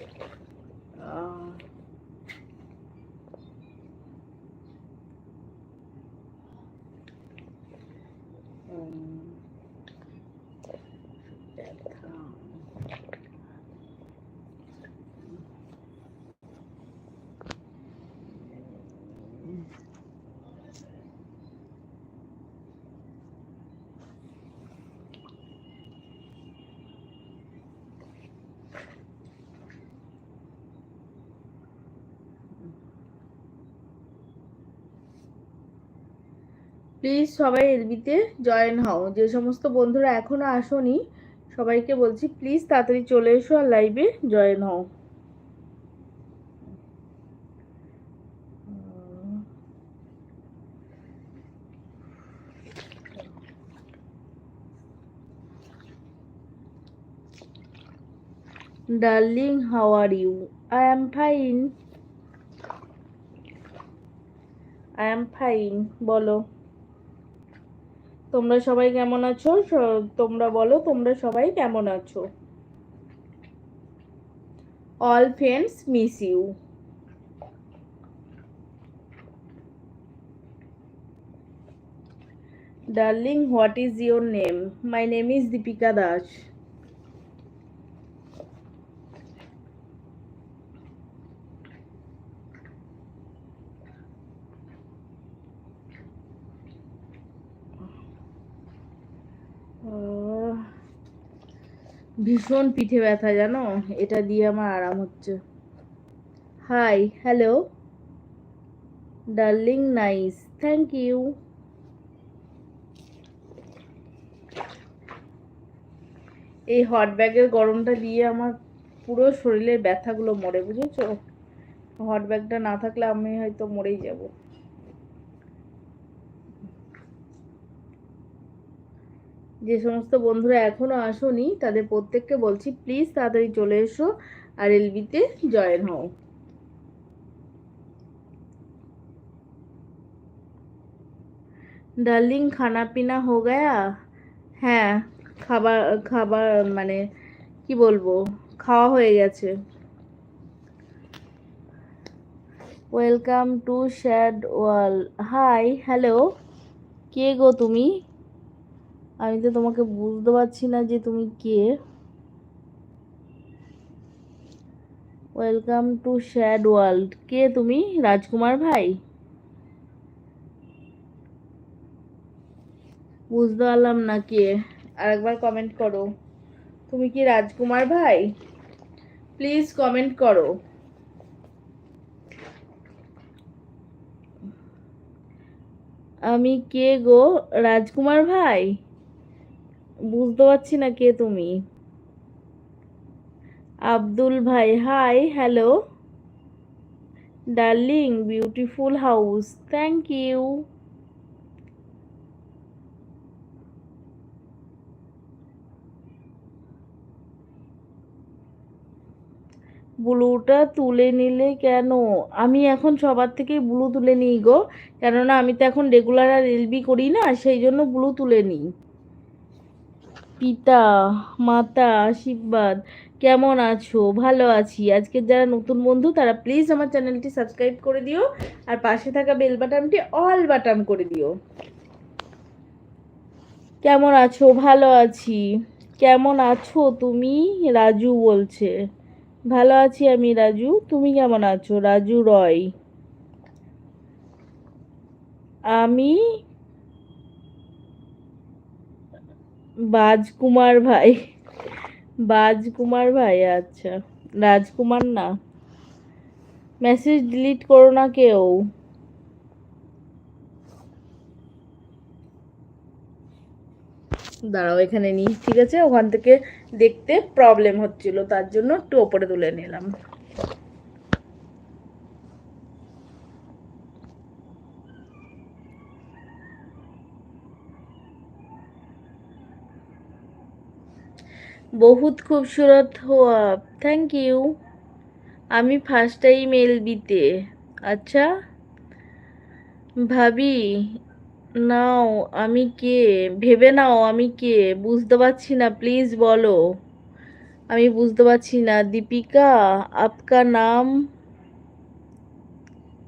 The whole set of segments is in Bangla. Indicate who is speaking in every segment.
Speaker 1: Thank you. প্লিজ সবাই এলবিতে জয়েন হও। যে সমস্ত বন্ধুরা এখনও আসোনি, সবাইকে বলছি প্লিজ তাড়াতাড়ি চলে এসো আর লাইভে জয়েন হও। Darling how are you I am fine I am fine বলো। তোমরা সবাই কেমন আছো? তোমরা বলো, তোমরা সবাই কেমন আছো? All friends miss you darling what is your name my name is Dipika Das ভীষণ পিঠে ব্যথা, জানো? এটা দিয়ে আমার আরাম হচ্ছে। Hi hello darling nice thank you এই হট ব্যাগের গরমটা দিয়ে আমার পুরো শরীরের ব্যথাগুলো মরে, বুঝেছ? হট ব্যাগটা না থাকলে আমি হয়তো মরেই যাব। যে সমস্ত বন্ধুরা এখনও আসোনি, তাদের প্রত্যেককে বলছি প্লিজ তাড়াতাড়ি চলে এসো আর এলবিতে জয়েন হও। ডার্লিং খানা পিনা হো গয়া? হ্যাঁ খাবার খাবার মানে কি বলব, খাওয়া হয়ে গেছে। Welcome to Shad wall hi hello কে গো তুমি? আমি তো তোমাকে বুঝতে পারছি না যে তুমি কে। ওয়েলকাম টু শ্যাড ওয়ার্ল্ড কে তুমি? রাজকুমার ভাই? বুঝতে পারলাম না কে। আরেকবার কমেন্ট করো। তুমি কি রাজকুমার ভাই? প্লিজ কমেন্ট করো। আমি কে গো? রাজকুমার ভাই? বুঝতে পারছি না কে তুমি। আব্দুল ভাই hi hello darling beautiful house thank you ব্লুটা তুলে নিলে কেন? আমি এখন সবার থেকে ব্লু তুলে নিই গো। কেননা আমি তো এখন রেগুলার আর এলবি করি না, সেই জন্য ব্লু তুলে নিই। পিতা, মাতা, আশীর্বাদ। কেমন আছো? ভালো আছি। আজকের যারা নতুন বন্ধু, তারা প্লিজ আমার চ্যানেলটি সাবস্ক্রাইব করে দিও আর পাশে থাকা বেল বাটনটি অল বাটন করে দিও। কেমন আছো? ভালো আছি। কেমন আছো তুমি? রাজু বলছে। ভালো আছি আমি, রাজু। তুমি কেমন আছো? রাজু রয়। আমি বাজকুমার ভাই। বাজকুমার ভাই আচ্ছা। রাজকুমার না। মেসেজ ডিলিট করো না কেউ। দাঁড়াও, এখানে নিই, ঠিক আছে? ওখান থেকে দেখতে প্রবলেম হচ্ছিল, তার জন্য একটু ওপরে তুলে নিলাম। বহুত খুবসুরত হো আপ থ্যাংক ইউ আমি ফার্স্ট টাইম এলবিতে আচ্ছা। ভাবি, নাও, আমি কে? ভেবে নাও আমি কে? বুঝতে পারছি না প্লিজ বলো। আমি বুঝতে পারছি না। দীপিকা, আপকা নাম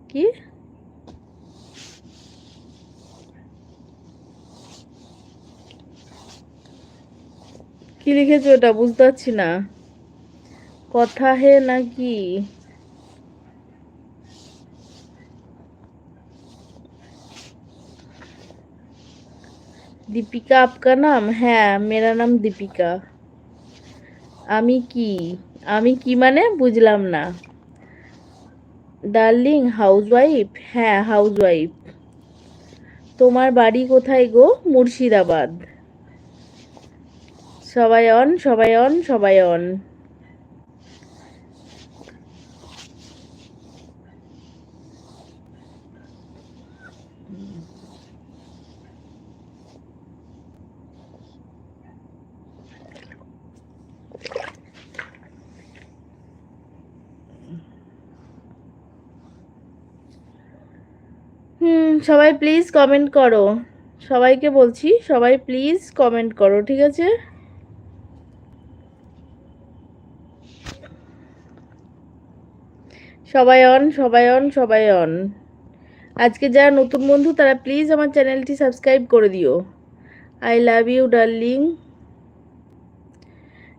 Speaker 1: কি? কি লিখেছো ওটা? বুঝতে পারছি না। কথা হে নাকি? দীপিকা আপকা নাম? হ্যাঁ মেরা নাম দীপিকা। আমি কি? আমি কি মানে? বুঝলাম না। ডার্লিং হাউস ওয়াইফ হ্যাঁ হাউস ওয়াইফ তোমার বাড়ি কোথায় গো? মুর্শিদাবাদ। সবাই অন সবাই অন সবাই অন। হুম, সবাই প্লিজ কমেন্ট করো। সবাইকে বলছি, সবাই প্লিজ কমেন্ট করো, ঠিক আছে? সবাই অন সবাই অন সবাই অন। আজকে যারা নতুন বন্ধু, তারা প্লিজ আমার চ্যানেলটি সাবস্ক্রাইব করে দিও। I love you darling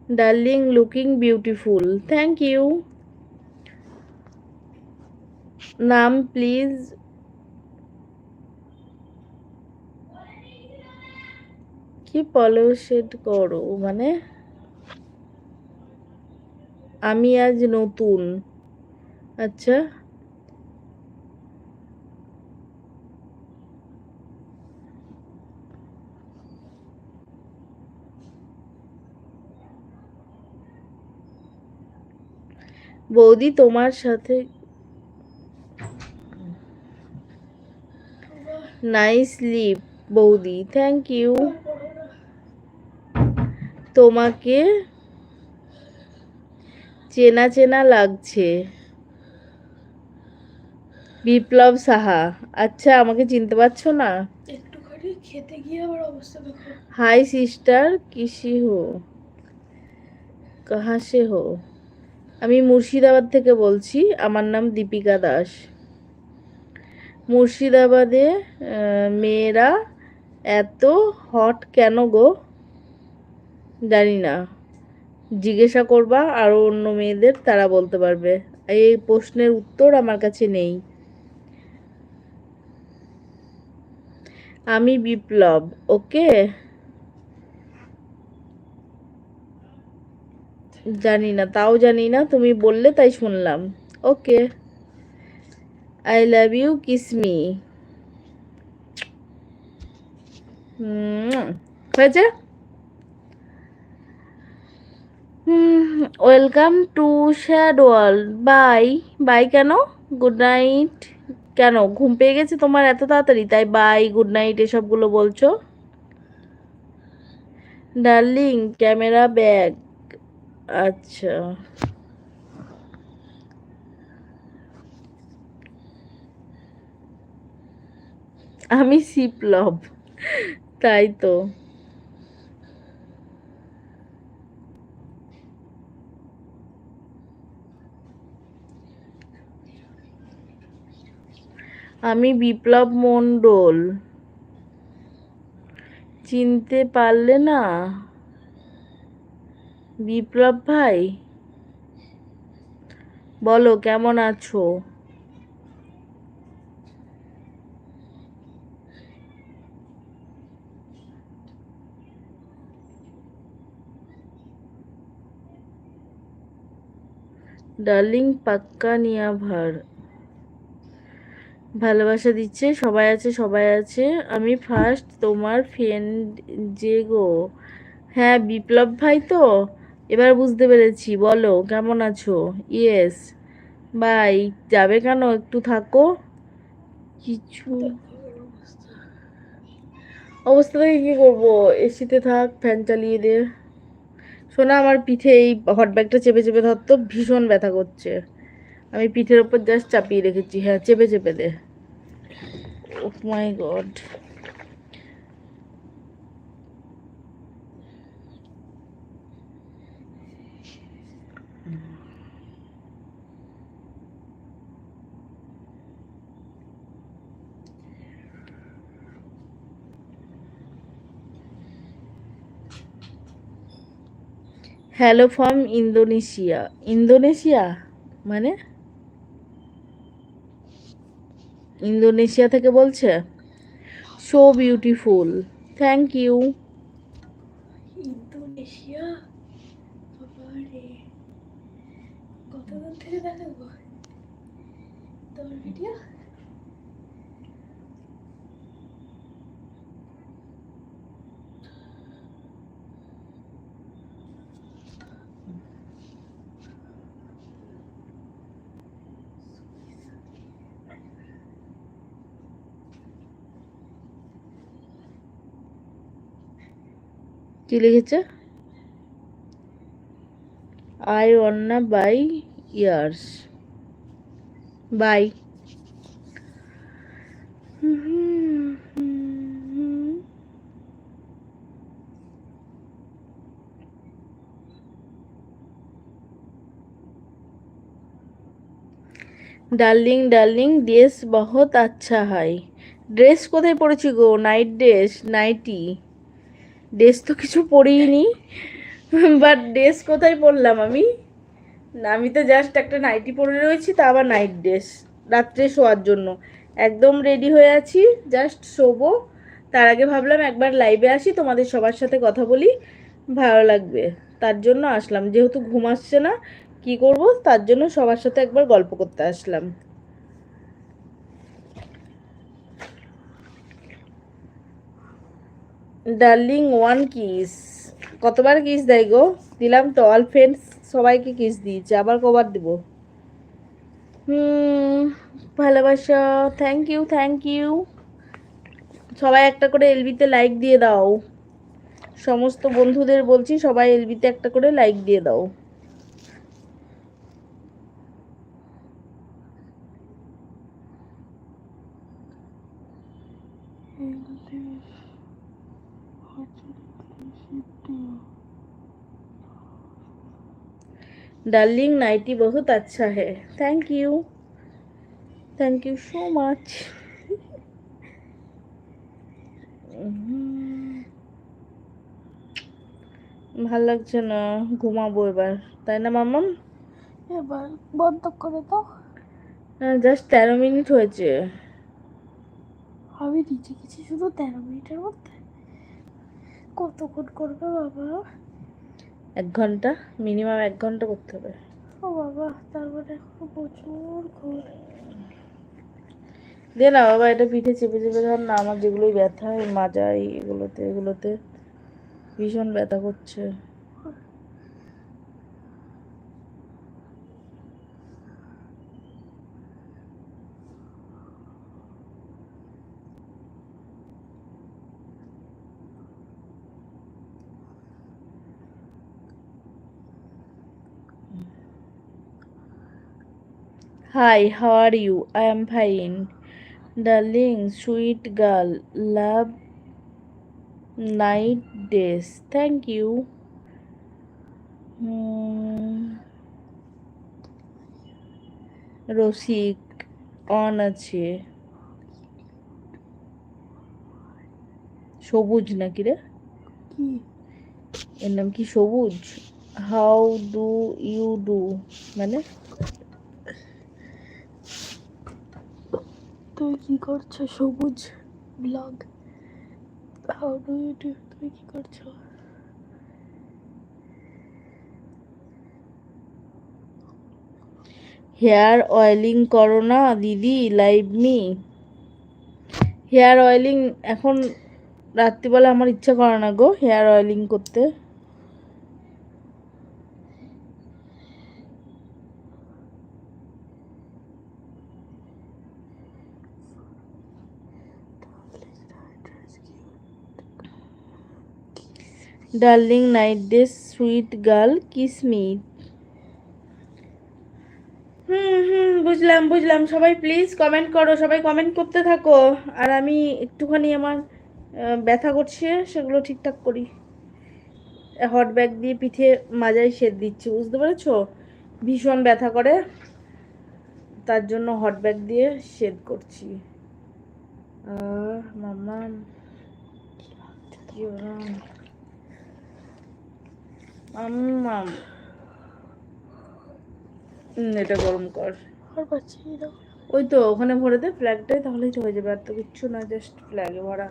Speaker 1: darling looking beautiful thank you নাম প্লিজ কি পলিউশেড করো মানে? আমি আজ নতুন। আচ্ছা। বৌদি তোমার সাথে নাইস স্লিপ বৌদি থ্যাংক ইউ। তোমাকে চেনা চেনা লাগছে। বিপ্লব সাহা আচ্ছা আমাকে চিনতে পারছ না? হাই সিস্টার কিসি হো? কাহাসে হো। আমি মুর্শিদাবাদ থেকে বলছি আমার নাম দীপিকা দাস। মুর্শিদাবাদে মেয়েরা এত হট কেন গো? জানি না। জিজ্ঞাসা করবা আরও অন্য মেয়েদের তারা বলতে পারবে। এই প্রশ্নের উত্তর আমার কাছে নেই। আমি বিপ্লব, ওকে? জানি না, তাও জানি না, তুমি বললে তাই শুনলাম। ওকে। আই লাভ ইউ কিসমি হয়েছে? Welcome to Shad world bye bye কেন? গুড নাইট কেন? ঘুম পেয়ে গেছে তোমার এত তাড়াতাড়ি? তাই বাই গুড নাইট এসবগুলো বলছো? ডার্লিং ক্যামেরা ব্যাগ আচ্ছা। আমি সিপলব তাই তো। আমি বিপ্লব মণ্ডল। চিনতে পারলে না? বিপ্লব ভাই, বলো কেমন আছো? ডার্লিং পাক্কা নিয়া ভার ভালোবাসা দিচ্ছে সবাই আছে সবাই আছে। আমি ফার্স্ট তোমার ফ্রেন্ড যে গো। হ্যাঁ বিপ্লব ভাই তো? এবার বুঝতে পেরেছি বলো কেমন আছো? ইয়েস বাই যাবে কেন? একটু থাকো। কিছু অবস্থা থেকে কী করব? এসিতে থাক ফ্যান চালিয়ে দে। শোনা আমার পিঠে এই হট ব্যাগটা চেপে চেপে ধরতো ভীষণ ব্যথা করছে। আমি পিঠের ওপর জাস্ট চাপিয়ে রেখেছি হ্যাঁ চেপে চেপে দে। ও my god hello from Indonesia Indonesia মানে? ইন্দোনেশিয়া থেকে বলছে? So beautiful thank you
Speaker 2: Indonesia? থেকে তোর ভিডিও
Speaker 1: কি লিখেছে? I wanna bye years bye darling darling dress বহুত আচ্ছা হয়। ড্রেস কোথায় পরেছি গো? নাইট ড্রেস নাইটি ড্রেস তো কিছু পরিনি বাট ড্রেস কোথায় পরলাম আমি? আমি তো জাস্ট একটা নাইটি পরে রয়েছি, তা আবার নাইট ড্রেস রাত্রে শোয়ার জন্য। একদম রেডি হয়ে আছি জাস্ট শোবো। তার আগে ভাবলাম একবার লাইভে আসি, তোমাদের সবার সাথে কথা বলি, ভালো লাগবে। তার জন্য আসলাম, যেহেতু ঘুম আসছে না, কি করব? তার জন্য সবার সাথে একবার গল্প করতে আসলাম। ডার্লিং ওয়ান কিস কতবার কিস দেয় গো? দিলাম তো অল ফ্রেন্ডস সবাইকে কিস দিয়েছে, আবার কবার দেব? হুম, ভালোবাসা থ্যাংক ইউ থ্যাংক ইউ সবাই একটা করে এলবিতে লাইক দিয়ে দাও। সমস্ত বন্ধুদের বলছি, সবাই এলবিতে একটা করে লাইক দিয়ে দাও। ডার্লিং নাইটি বহুত আচ্ছা হে thank you thank you so much ভালো লাগছে না ঘুমাবো এবার তাই না মামাম
Speaker 2: এবার বন্ধ করে দাও
Speaker 1: জাস্ট তেরো মিনিট হয়েছে
Speaker 2: আমি নিচে গেছি শুধু তেরো মিনিটের মধ্যে কতক্ষণ করবে বাবা
Speaker 1: এক ঘণ্টা মিনিমাম এক ঘণ্টা করতে হবে।
Speaker 2: ও বাবা তারপরে এখনও প্রচুর ঘুর
Speaker 1: দে না বাবা এটা পিঠে চেপে চেপে ধর না আমার যেগুলোই ব্যথা হয় মাজা এগুলোতে এগুলোতে ভীষণ ব্যথা করছে। Hi, how are you? I am fine. Darling, sweet girl, love night days. Thank you. Hmm. Rasik on আছে সবুজ নাকি রে এর নাম কি সবুজ হাউ ডু ইউ ডু মানে
Speaker 2: তুমি কি করছ, Sabuj blog? How do you do তুমি কি করছ?
Speaker 1: হেয়ার অয়েলিং করো না, দিদি, লাইভ মি। হেয়ার অয়েলিং, এখন রাত্রিবেলা আমার ইচ্ছা করে না গো হেয়ার অয়েলিং করতে। Darling night day sweet girl kiss me hmm hmm, বুঝলাম বুঝলাম। সবাই প্লিজ কমেন্ট করো, সবাই কমেন্ট করতে থাকো। আর আমি একটুখানি আমার ব্যথা করছে, সেগুলো ঠিকঠাক করি। হট ব্যাগ দিয়ে পিঠে মাজায় সেদ দিচ্ছি, বুঝতে পেরেছ? ভীষণ ব্যথা করে। তার জন্য হট ব্যাগ দিয়ে সেদ করছি। মামা কি এটা গরম কর। ওই তো ওখানে ভরে দে ফ্ল্যাগটাই তাহলেই তো হয়ে যাবে। আর তো কিচ্ছু না জাস্ট ফ্ল্যাগে ভরা।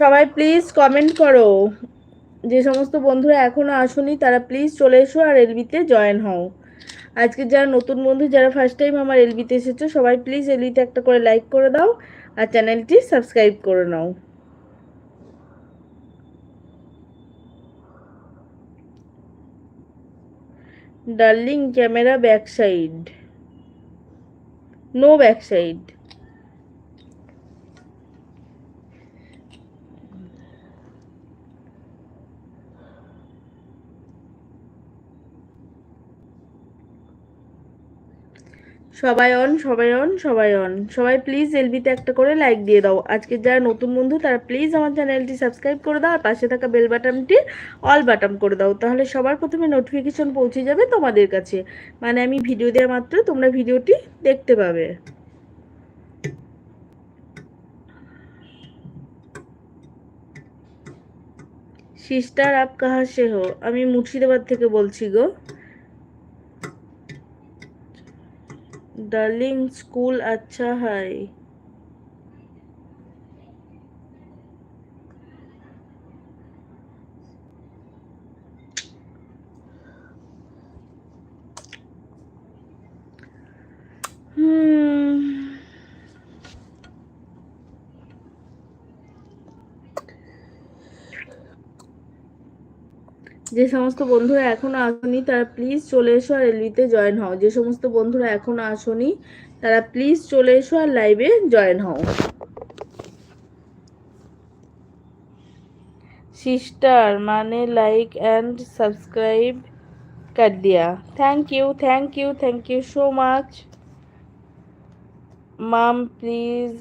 Speaker 1: সবাই প্লিজ কমেন্ট করো। যে সমস্ত বন্ধুরা এখনও আসুনি তারা প্লিজ চলে এসো আর এলবিতে জয়েন হও। আজকে যারা নতুন বন্ধু যারা ফার্স্ট টাইম আমার এলবিতে এসেছ সবাই প্লিজ এলবিতে একটা করে লাইক করে দাও আর চ্যানেলটি সাবস্ক্রাইব করে নাও। Darling camera back side no সবাই অন সবাই অন সবাই অন। সবাই প্লিজ এলবিতে একটা করে লাইক দিয়ে দাও। আজকে যারা নতুন বন্ধু, তারা প্লিজ আমার চ্যানেলটি সাবস্ক্রাইব করে দাও আর পাশে থাকা বেল বাটনটি অল বাটন করে দাও। তাহলে সবার প্রথমে নোটিফিকেশন পৌঁছে যাবে তোমাদের কাছে। মানে আমি ভিডিও দেওয়া মাত্র তোমরা ভিডিওটি দেখতে পাবে। সিস্টার আপ কাহা সে হো? আমি মুর্শিদাবাদ থেকে বলছি গো। ডার্লিং স্কুল আচ্ছা হাই যে সমস্ত বন্ধুরা এখনও আসনি, তারা প্লিজ চলে এসো আর এলবিতে জয়েন হও। যে সমস্ত বন্ধুরা এখনও আসনি, তারা প্লিজ চলে এসো আর লাইভে জয়েন হও। সিস্টার মানে লাইক অ্যান্ড সাবস্ক্রাইব কর দিয়া। Thank you thank you thank you so much mom please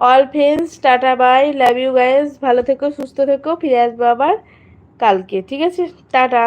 Speaker 1: all friends tata bye love you guys ভালো থেকো, সুস্থ থেকো. ফিরে আসব আবার কালকে, ঠিক আছে? টাটা।